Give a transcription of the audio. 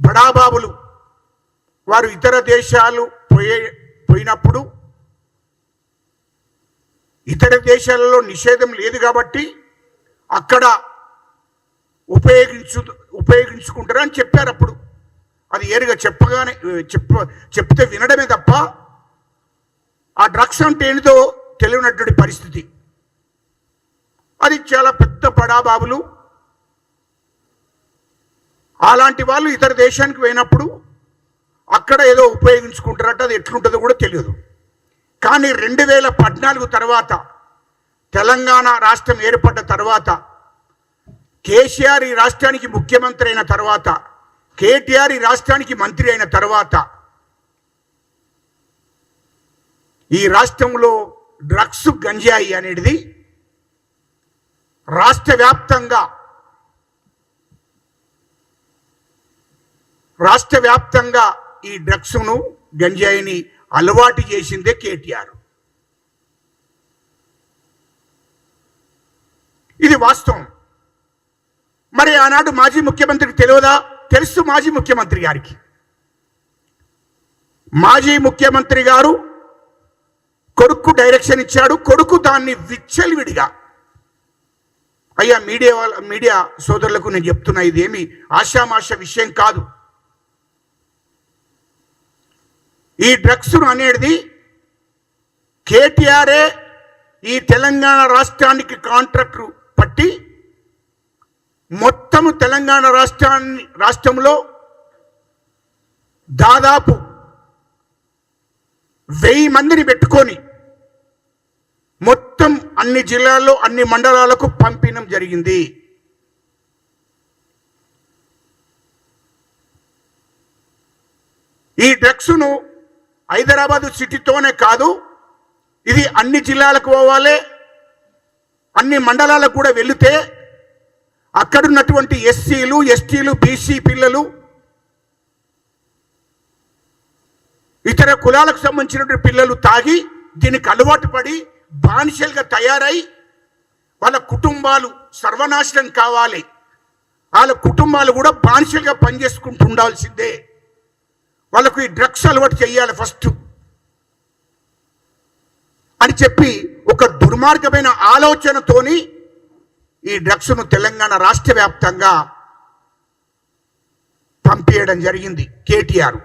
బడాబాబులు. వారు ఇతర దేశాలు పోయే పోయినప్పుడు ఇతర దేశాలలో నిషేధం లేదు కాబట్టి అక్కడ ఉపయోగించు ఉపయోగించుకుంటారు అని చెప్పారు అప్పుడు. అది ఏరుగా చెప్పగానే చెప్ప చెప్తే వినడమే తప్ప ఆ డ్రగ్స్ అంటే ఏంటో తెలియనటువంటి పరిస్థితి. అది చాలా పెద్ద పడాబాబులు అలాంటి వాళ్ళు ఇతర దేశానికి పోయినప్పుడు అక్కడ ఏదో ఉపయోగించుకుంటారట అది ఎట్లుంటుందో కూడా తెలియదు. కానీ రెండు వేల పద్నాలుగు తర్వాత తెలంగాణ రాష్ట్రం ఏర్పడ్డ తర్వాత కేసీఆర్ ఈ రాష్ట్రానికి ముఖ్యమంత్రి అయిన తర్వాత కేటీఆర్ ఈ రాష్ట్రానికి మంత్రి అయిన తర్వాత ఈ రాష్ట్రంలో డ్రగ్స్ గంజాయి అనేది రాష్ట్ర వ్యాప్తంగా రాష్ట్ర వ్యాప్తంగా ఈ డ్రగ్స్ను గంజాయిని అలవాటు చేసిందే కేటీఆర్. ఇది వాస్తవం. మరి ఆనాడు మాజీ ముఖ్యమంత్రికి తెలియదా? తెలుసు మాజీ ముఖ్యమంత్రి గారికి. మాజీ ముఖ్యమంత్రి గారు కొడుకు డైరెక్షన్ ఇచ్చాడు కొడుకు దాన్ని విచ్చలివిడిగా. అయ్యా మీడియా వాళ్ళ మీడియా సోదరులకు నేను చెప్తున్నా ఇదేమి ఆశామాష విషయం కాదు. ఈ డ్రగ్స్ అనేది కేటీఆర్ఏ ఈ తెలంగాణ రాష్ట్రానికి కాంట్రాక్టు పట్టి మొత్తము తెలంగాణ రాష్ట్రాన్ని రాష్ట్రంలో దాదాపు వెయ్యి మందిని పెట్టుకొని మొత్తం అన్ని జిల్లాల్లో అన్ని మండలాలకు పంపిణం జరిగింది. ఈ డ్రగ్స్ను హైదరాబాదు సిటీతోనే కాదు ఇది అన్ని జిల్లాలకు పోవాలి అన్ని మండలాలకు కూడా వెళితే అక్కడున్నటువంటి ఎస్సీలు ఎస్టీలు బీసీ పిల్లలు ఇతర కులాలకు సంబంధించినటువంటి పిల్లలు తాగి దీనికి అలవాటు పడి బానిసలుగా తయారై వాళ్ళ కుటుంబాలు సర్వనాశనం కావాలి. వాళ్ళ కుటుంబాలు కూడా బానిసలుగా పనిచేసుకుంటూ ఉండాల్సిందే. వాళ్ళకు ఈ డ్రగ్స్ అలవాటు చేయాలి ఫస్ట్ అని చెప్పి ఒక దుర్మార్గమైన ఆలోచనతోని ఈ డ్రగ్స్ను తెలంగాణ రాష్ట్ర వ్యాప్తంగా పంపించడం జరిగింది కేటీఆర్.